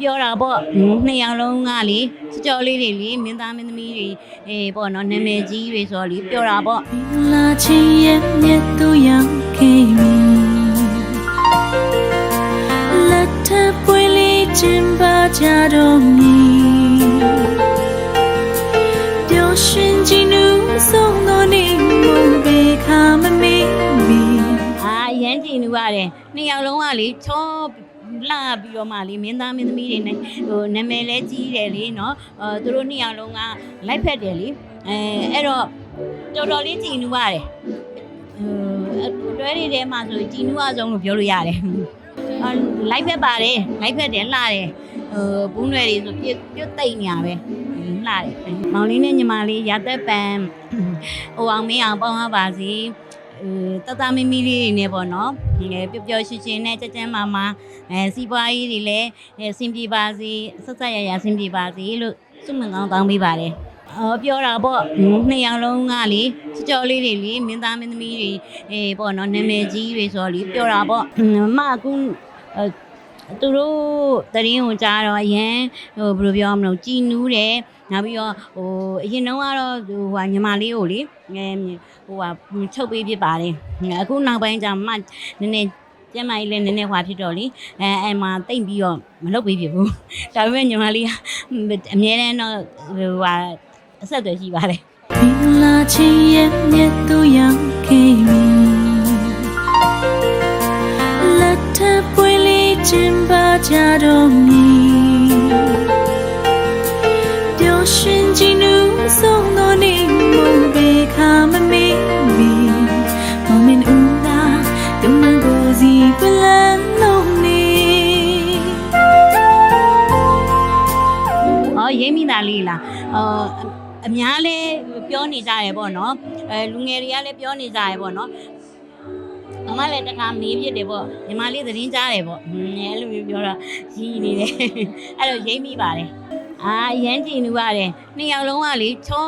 ပြောတာပေါ့နှစ်ယောက်လုံးကလေစကြောလေးတွေလေမင်းသားမင်းသမီးတွေအေးပေါ့နော်နာမည်ကြီးတွေဆိုတော့လေပြောတာပေါ့လာချင်ရဲ့မြတ်သူရောက်ခဲ့ပြီလက်ထပ်ပွေလေးခြင်းပါကြတော့မီပျော်ရွှင်ကြည်နူးဆုံးသောနေ့မို့ဘေခါမမေ့မီအာအရန်ကြည်နူရတယ်နှစ်ယောက်လုံးကလေချော လာပြီးတော့မှလေမင်းသားမင်းသမီးတွေနဲ့ဟိုနာမည်လဲကြီးတယ်လေနော်အဲသူတို့နှစ်ယောက်လုံးကလိုက်ဖက်တယ်လေအဲအဲ့တော့တော်တော်လေးကြည်နူရတယ်ဟိုတွဲတွေထဲမှာဆိုကြည်နူအဆုံးလို့ပြောလို့ရတယ်အာလိုက်ဖက်ပါတယ်လိုက်ဖက်တယ်လှတယ်ဟိုဘူးနွယ်တွေဆိုပြွတ်ပြွတ်သိမ့်နေရပဲလှတယ်မောင်လေးနဲ့ညီမလေးရသက်ပံဟိုအောင်မင်းအောင်ပေါင်းရပါစေအဲ တတမီမီလေးတွေနဲ့ပေါ့နော်ငယ်ပျော်ပျော်ရွှင်ရွှင်နဲ့ကြက်ကြမ်းမာမာအဲစီးပွားရေးတွေလည်းအဲဆင်ပြေပါစေဆက်ဆက်ရရဆင်ပြေပါစေလို့ဆုမွန်ကောင်းတောင်းပေးပါတယ်အော်ပြောတာပေါ့နှစ်ယောက်လုံးကလေစကြောလေးတွေလေမင်းသားမင်းသမီးတွေအေးပေါ့နော်နာမည်ကြီးတွေဆိုတော့လေပြောတာပေါ့မအခုအဲ သူတို့တရင်ကိုကြားတော့အရင်ဟိုဘယ်လိုပြောမလို့ကြည်နူးတယ်နောက်ပြီးတော့ဟိုအရင်တုန်းကတော့ဟိုဟာညီမလေးကိုလေငယ်ဟိုဟာချုပ်ပေးဖြစ်ပါတယ်အခုနောက်ပိုင်းကျမှနည်းနည်းကျမကြီးလည်းနည်းနည်းဟွာဖြစ်တော့လေအဲအဲမှာတိတ်ပြီးတော့မလုပ်ပေးဖြစ်ဘူးဒါပေမဲ့ညီမလေးကအမြဲတမ်းတော့ဟိုဟာအဆက်အသွယ်ရှိပါတယ်လာချင်ရဲ့မြတ် ကြတော့မီပျော်ရွှင်ကြည်နူးဆုံးသောနေ့မို့ဘေခါမမေ့မီမမင်ဦးသာကမန်ကိုစီပလန်လုံးနေ။အော်ရိမ့်မိသားလေးလား။အော်အများလဲပြောနေကြရပေါ့နော်။အဲလူငယ်တွေကလည်းပြောနေကြရပေါ့နော်။ အမလည်းတခါမေးပြစ်တယ်ပေါ့။ညီမလေးသတင်းကြားတယ်ပေါ့။ဟင်းအဲ့လိုမျိုးပြောတော့ရီးနေတယ်။အဲ့တော့ရိမ့်မိပါတယ်။အာအရန်ကြည်နူရတယ်။နှစ်ယောက်လုံးကလေချော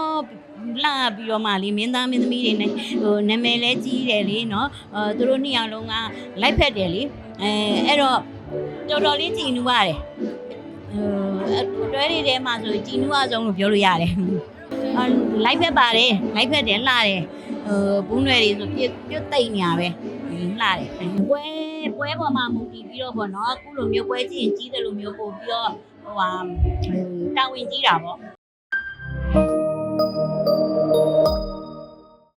လာပြီးတော့မှလေမင်းသားမင်းသမီးတွေနဲ့ဟိုနာမည်လဲကြီးတယ်လေနော်။အဲသူတို့နှစ်ယောက်လုံးကလိုက်ဖက်တယ်လေ။အဲအဲ့တော့တော်တော်လေးကြည်နူရတယ်။ဟိုတွဲတွေထဲမှာဆိုကြည်နူးအဆုံးလို့ပြောလို့ရတယ်။အာလိုက်ဖက်ပါတယ်လိုက်ဖက်တယ်လှတယ်ဟိုဘူးနွယ်တွေဆိုပြွတ်ပြွတ်သိမ့်နေ ရပဲလှတယ်ပွဲပွဲပေါ်မှာမူတည်ပြီးတော့ပေါ့နော်အခုလိုမျိုးပွဲကြည့်ရင်ကြီးတယ်လို့မျိုးပို့ပြီးတော့ဟိုဟာတာဝန်ကြီးတာပေါ့